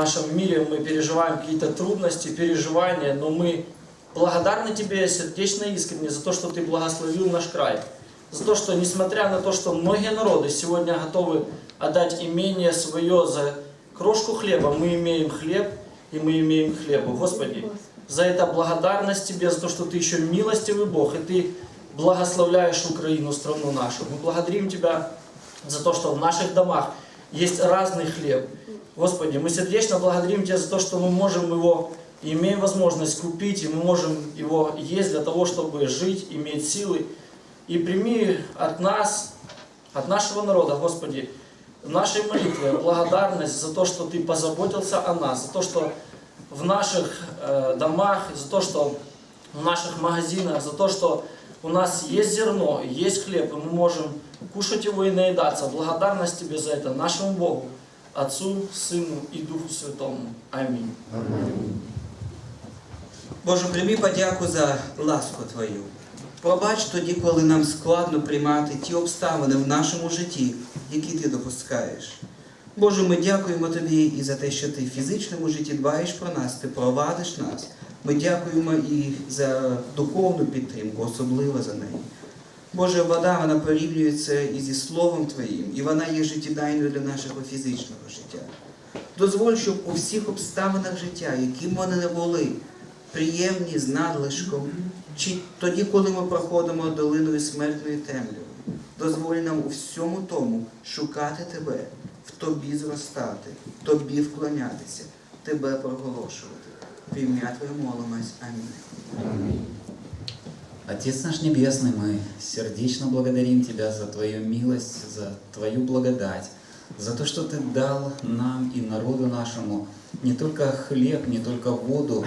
нашем мире мы переживаем какие-то трудности, переживания, но мы благодарны Тебе сердечно искренне за то, что Ты благословил наш край. За то, что несмотря на то, что многие народы сегодня готовы отдать имение свое за крошку хлеба, мы имеем хлеб и мы имеем хлеба. Господи, за это благодарность Тебе, за то, что Ты еще милостивый Бог, и Ты благословляешь Украину, страну нашу. Мы благодарим Тебя за то, что в наших домах есть разный хлеб. Господи, мы сердечно благодарим Тебя за то, что мы можем его, имеем возможность купить, и мы можем его есть для того, чтобы жить, иметь силы. И прими от нас, от нашего народа, Господи, нашей молитве благодарность за то, что Ты позаботился о нас, за то, что в наших э, домах, за то, что в наших магазинах, за то, что у нас есть зерно, есть хлеб, и мы можем кушать его и наедаться. Благодарность Тебе за это, нашему Богу, Отцу, Сыну и Духу Святому. Аминь. Боже, прийми подяку за ласку Твою. Пробач тоді, коли нам складно приймати ті обставини в нашому житті, які ти допускаєш. Боже, ми дякуємо Тобі і за те, що ти в фізичному житті дбаєш про нас, ти провадиш нас. Ми дякуємо і за духовну підтримку, особливо за неї. Боже, вода вона порівнюється і зі Словом Твоїм, і вона є життєдайною для нашого фізичного життя. Дозволь, щоб у всіх обставинах життя, які б вони не були, приємні з надлишком, чи тоді, коли ми проходимо долиною смертної темряви, дозволь нам у всьому тому шукати Тебе, в Тобі зростати, Тобі вклонятися, Тебе проголошувати. В ім'я Твоє молимось. Амінь. Отец наш Небесный, мы сердечно благодарим Тебя за Твою милость, за Твою благодать, за то, что Ты дал нам и народу нашему не только хлеб, не только воду,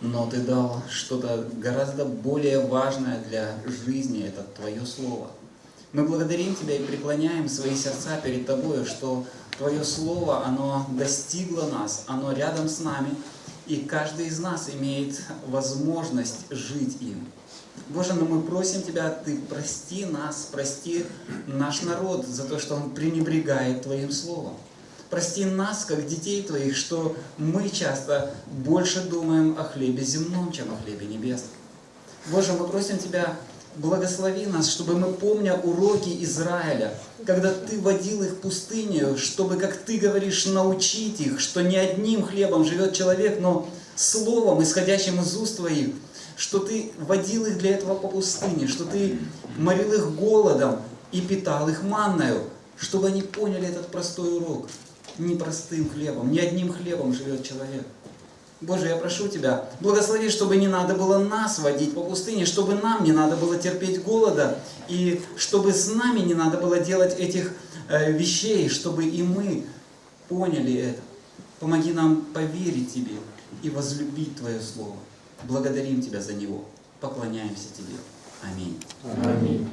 но Ты дал что-то гораздо более важное для жизни, это Твое Слово. Мы благодарим Тебя и преклоняем свои сердца перед Тобою, что Твое Слово, оно достигло нас, оно рядом с нами, и каждый из нас имеет возможность жить им. Боже, но мы просим Тебя, Ты прости нас, прости наш народ за то, что он пренебрегает Твоим Словом. Прости нас, как детей Твоих, что мы часто больше думаем о хлебе земном, чем о хлебе небесном. Боже, мы просим Тебя, благослови нас, чтобы мы, помня уроки Израиля, когда Ты водил их в пустыню, чтобы, как Ты говоришь, научить их, что не одним хлебом живет человек, но словом, исходящим из уст Твоих, что Ты водил их для этого по пустыне, что Ты морил их голодом и питал их манною, чтобы они поняли этот простой урок. Не простым хлебом, не одним хлебом живет человек. Боже, я прошу Тебя, благослови, чтобы не надо было нас водить по пустыне, чтобы нам не надо было терпеть голода, и чтобы с нами не надо было делать этих э, вещей, чтобы и мы поняли это. Помоги нам поверить Тебе и возлюбить Твое Слово. Благодарим Тебя за него. Поклоняемся Тебе. Аминь. Аминь.